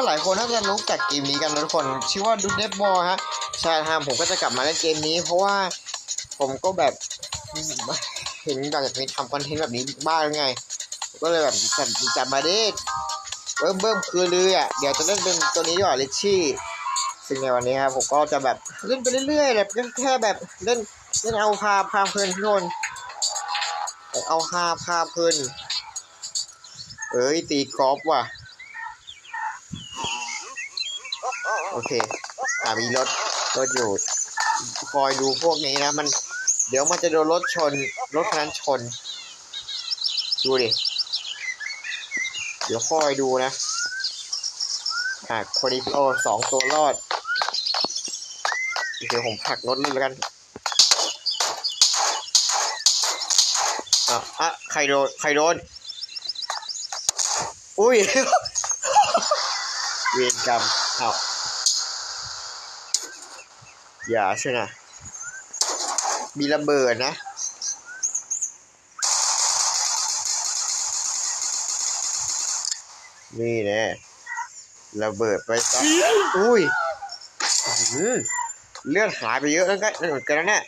ว่าหลายคนน่าจะรู้จักเกมนี้กันนะทุกคน ชื่อว่าดูเดบอลฮะใช่ฮะผมก็จะกลับมาเล่นเกมนี้ เพราะว่าผมก็แบบเห็นอยากจะมีทำคอนเทนต์แบบนี้บ้างไง ก็เลยแบบจัดจัดมาดิเบิ่มเบิ่มคือเลยอะเดี๋ยวจะเล่นเป็นตัวนี้ดีกว่าลิชชี่ซึ่งในวันนี้ครับผมก็จะแบบเล่นไปเรื่อยๆแบบแค่แบบเล่นเล่นเอาพาพาเพลินทุกคนเอาพาพาเพลินเอ้ยตีกอล์ฟว่ะ โอเคอ่ามีรถรถอยู่คอยดูพวกนี้นะ มัน เดี๋ยวมันจะโดนรถชน รถคันนั้นชน ดูดิ เดี๋ยวคอยดูนะอะคนนี้โอ้สองตัวรอดเดี๋ยวผมผลักรถเลยแล้วกันอะอะใครโดนใครโดน อุ้ย เวรกรรมอ้าว อย่าใช่นะ มีระเบิดนะนี่แน่ระเบิดไปซะอุ้ยเลือดหายไปเยอะแล้วก็นั่นเหมือนกันนะเนี่ย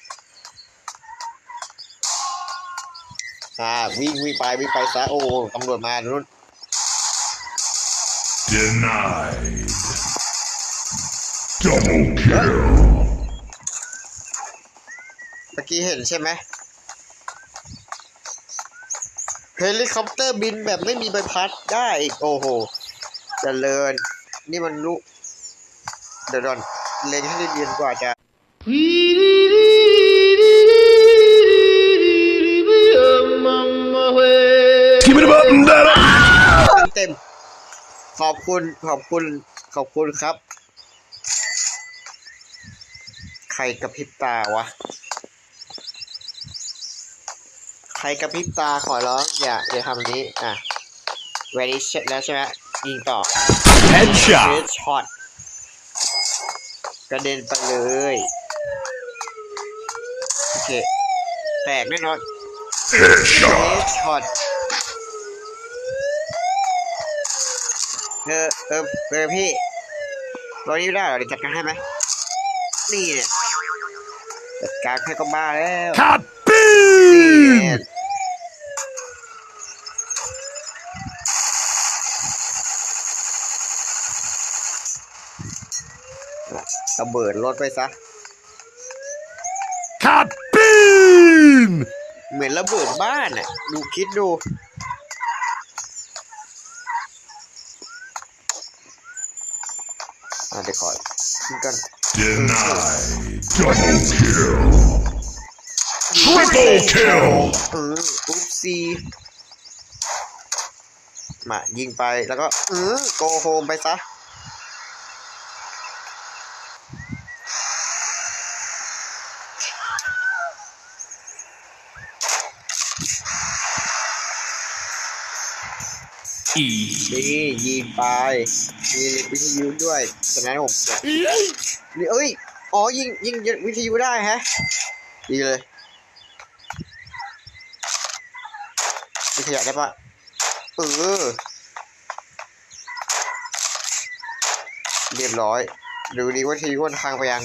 อ่าวิ่งวิ่งไปวิ่งไปซะโอ้ตำรวจมานู่น Denied. Double kill. เมื่อกี้เห็นใช่ไหมเฮลิคอปเตอร์บินแบบไม่มีใบพัดได้อีกโอ้โหเจริญ นี่มันลูกเดี๋ยวก่อนเล็งให้ได้เรียนกว่าจะ Give me the button, Dada. เต็มๆขอบคุณขอบคุณขอบคุณครับ ใครกระพริบตาวะ ใครกระพริบตาขอร้องอย่าอย่าทำแบบนี้ อะ ready set แล้วใช่ไหมยิงต่อเ Headshot. ดช็อตกระเด็นไปเลย โอเค แตกแน่นอนเ Headshot. ดช็อตเออเออเออพี่ตอนนี้ไม่ได้เหรอเดี๋ยวจัดการให้ไหมนี่เนี่ยจัดการให้ก็บ้าแล้วนี่ Kaboom! เนี่ย ระเบิดรถไปซะ Kaboom! เหมือนระเบิดบ้านอะ ดูคิดดู อะเดี๋ยวก่อนคิดกัน Denied. Double kill. Triple kill. เอออุ๊บซีมายิงไปแล้วก็เออโกโฮมไปซะ Easy. นี่ยิงไปมีวิทยุด้วยฉะนั้นผมจะนี่เอ้ยอ๋อยิงยิงวิทยุได้ฮะดีเลยมีขยะได้ปะเออเรียบร้อย ดูดีว่าทีวนทางไปยัง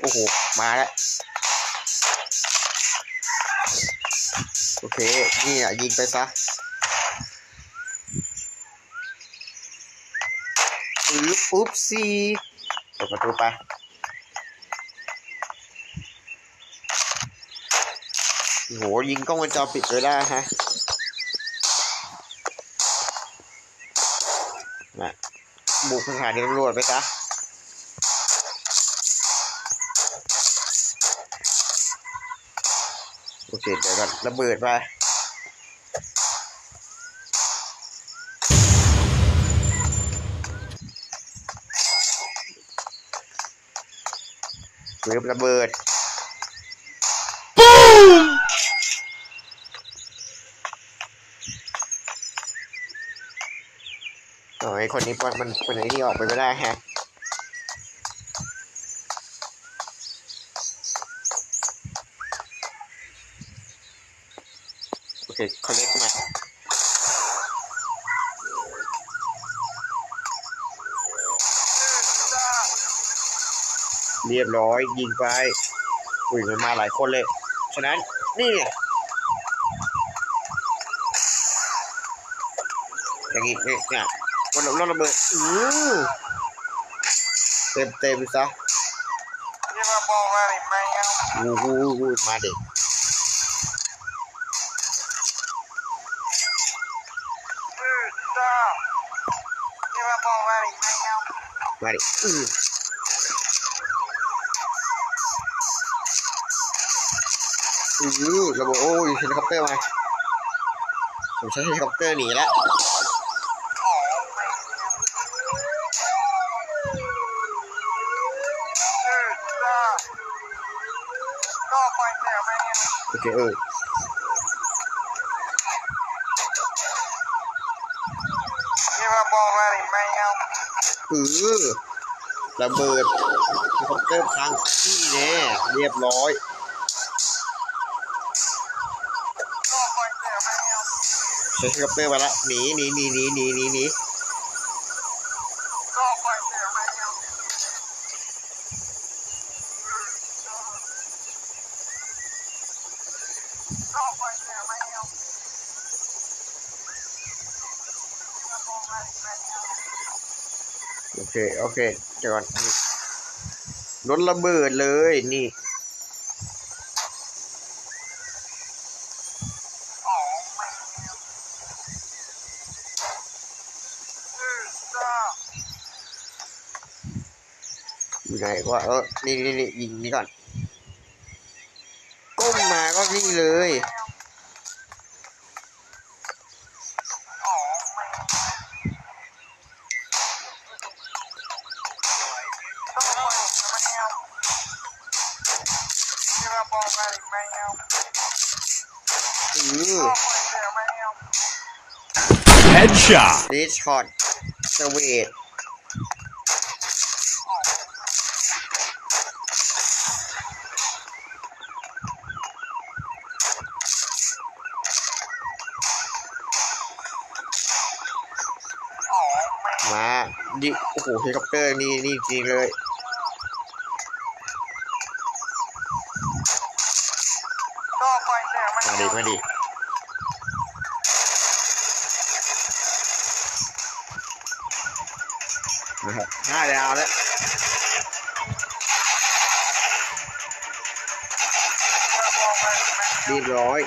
โอ้โห มาแล้ว โอเค นี่อะยิงไปซะอุ๊บซีเปิดประตูไปโหยิงกล้องวงจรปิดเลยได้ฮะนะบุกสถานีตำรวจไปซะ โอเคเดี๋ยวก่อนระเบิดไปเริ่มระเบิด Boom! โอ้ยคนนี้มันมันคนนี้ออกไปไม่ได้แฮะ เคคอนเนคมาเรียบร้อยยิงไปอุ้ยมันมาหลายคนเลย ฉะนั้นนี่เนี่ยอย่างงี้เนี่ยเนี่ยวันรถระเบิดอือเต็มเต็มๆซะนี่มาบอกอะไรไหมอะวู้วู้วู้มาเด็ก อือจ้านี่มาบอกอะไรไหมอะ มาดิอืออือระเบิดโอ้ยเฮลิคอปเตอร์มาผมใช้เฮลิคอปเตอร์หนีแล้วอือจ้าก็ไปแต่ไหมอะโอเคเออ นี่มาบอกอะไรไหมอะ อือระเบิดเฮลิคอปเตอร์พังนี่แน่เรียบร้อยใช้เฮลิคอปเตอร์มาละหนีหนีหนีหนีหนีหนีหนีก็ไปแต่ไหมอะก็ไปแต่ไหมอะนี่มาบอกอะไรไหมอะ โอเค โอเคเดี๋ยวก่อนรถระเบิดเลยนี่อ๋อไม่อะอือจ้าอยู่ไหนว่าเออนี่นี่นี่ยิงนี่ก่อน ก้มมาก็นี่เลย Headshot. เดชช็อตสเวตมาดิโอ้โหเฮลิคอปเตอร์นี่นี่จริงเลยมาดิมาดิ นะครับห้าดาวแล้วมาบอกอะเรียบร้อย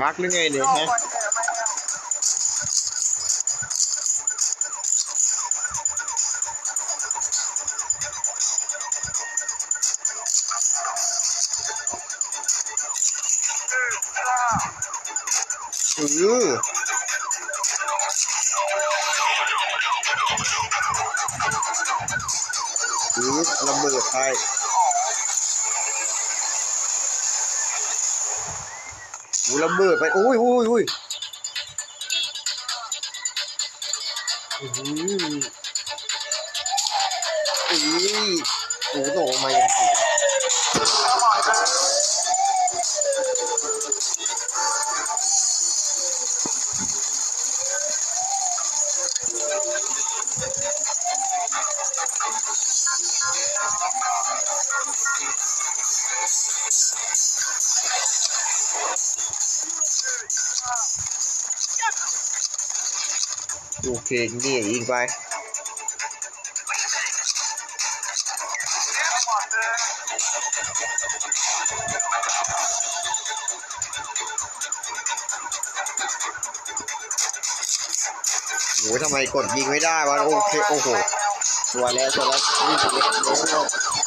บักหรือไงเนี่ยฮะอือระเบิดไป อูระเบิดไปอุ้ยอุ้ยอุ้ยอือหืออุ้ยโอ้โหตกออกมาอย่างนี้ โอเคนี่ยิงไปโหทำไมกดยิงไม่ได้วะโอเคโอ้โหสวยแล้วสวยแล้ว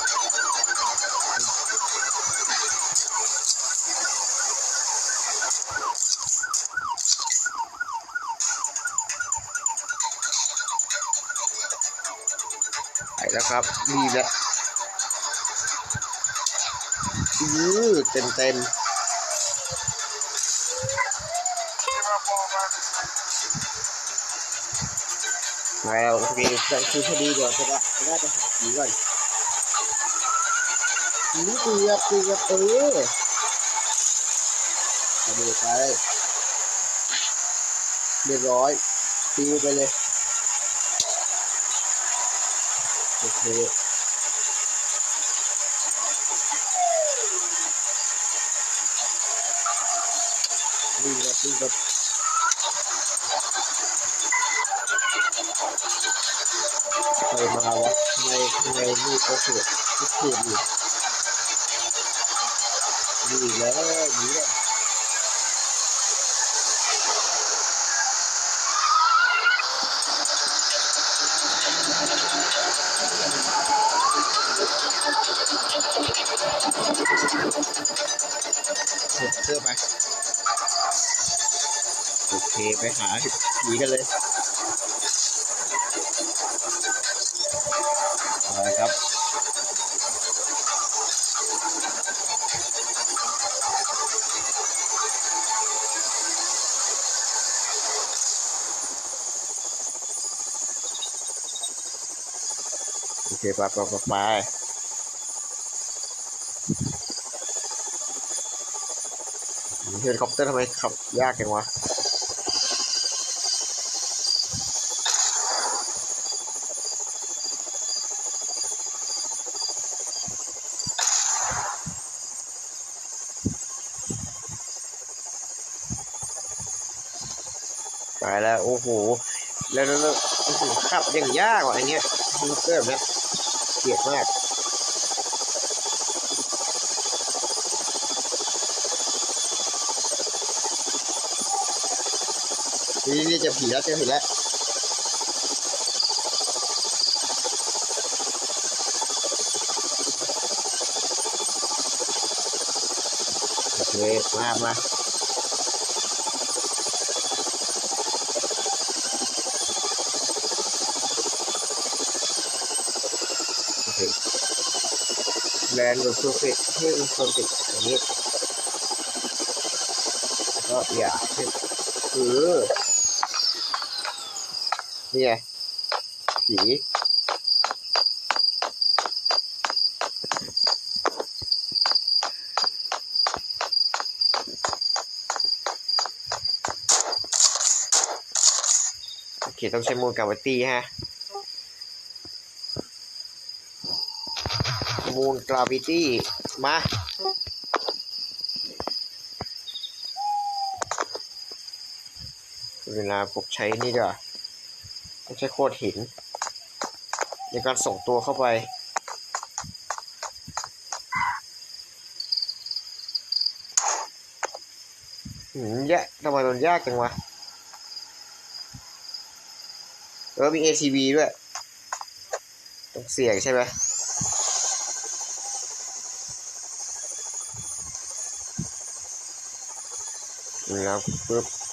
นี่สวยแล้วครับรีแล้วยือเต็มเต็มมาแล้วโอเคจะคือคดีเดี๋ยวจะได้ได้ไปหาผีก่อนนี่เกือบเกือบเออเอาดูไปเรียบร้อยตีไปเลย โอเควิ่งแบบวิ่งแบบใครมาวะทำ เสียไม่เสียอยู่นี่อีกแล้วหนีเลยเสื้อเสื้อไป โอเค ไปหาผีกันเลยเอาละครับโอเคไปไปไปไป เฮลิคอปเตอร์ทำไมขับยากจังวะไปแล้ว โอ้โห แล้วแล้วโอ้โหขับอย่างยากว่ะอันเนี้ยเฮลิคอปเตอร์แบบเนี้ยเกลียดมาก นี่นี่จะผีแล้วจะผีแล้วโอเคมามาโอเคแลนด์กับโซฟิกที่เป็นโซฟิกอย่างนี้ก็อย่าคือ นี่ไงผีโอเคต้องใช้มูลกาวัตตี้ฮะมูลกราวิตี้ มา เวลาพวกใช้นี่ด้วย ต้องใช้โคตรหิน ในการส่งตัวเข้าไป หืมแยะทำไมมันยากจังวะ เออมี ATV ด้วย ต้องเสี่ยงใช่ไหมนี่ครับปึ๊บ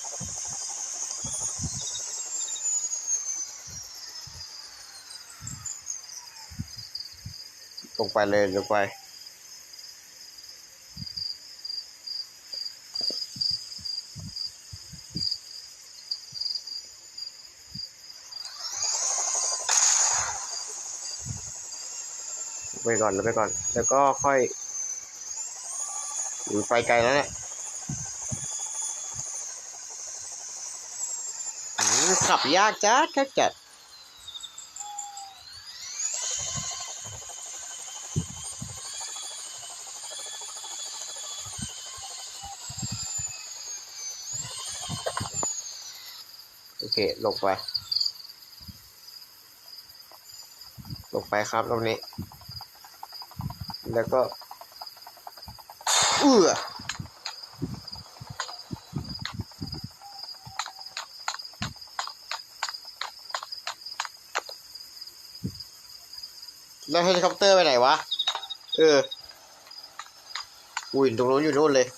งไปเลยลงไปไปก่อนแล้วไปก่อน แล้วก็ค่อยหรือไปไกลแล้วเนี่ยขับยากจัดจัดจัด เคลงไป ลงไปครับตรงนี้ แล้วก็เอื้อแล้วเฮลิคอปเตอร์ไปไหนวะ เออ อุ้ยตรงนู้นอยู่นู่นเลย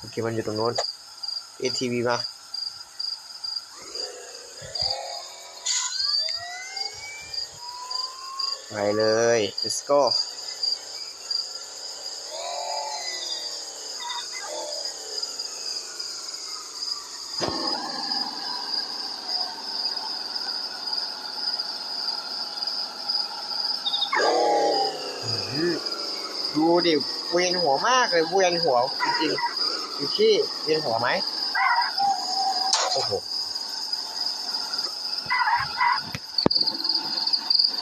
โอ เคมันอยู่ตรงนู้น ATV มาไปเลย let's go ดูดิเวียนหัวมากเลยเวียนหัวจริง อยู่ที่เวียนหัวไหมโอ้โห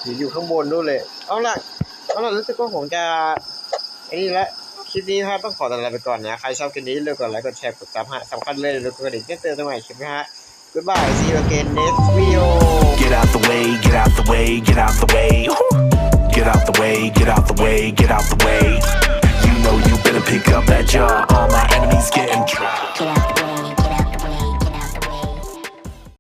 อยู่อยู่ข้างบนด้วยเลย เอาล่ะ เอาล่ะรู้สึกว่าผมจะไอ้นี่ละคลิปนี้ครับต้องขอตัวลาไปก่อนนะ ใครชอบคลิปนี้เลือกกดไลค์กดแชร์กดซับฮะสำคัญเลยแล้วก็กระดิ่งแจ้งเตือนสมัยคลิปนะฮะ goodbye see you again next video Get out the way, get out the way, get out the way. Get out the way, get out the way, get out the way. to pick up that jar. All my enemies getting dry.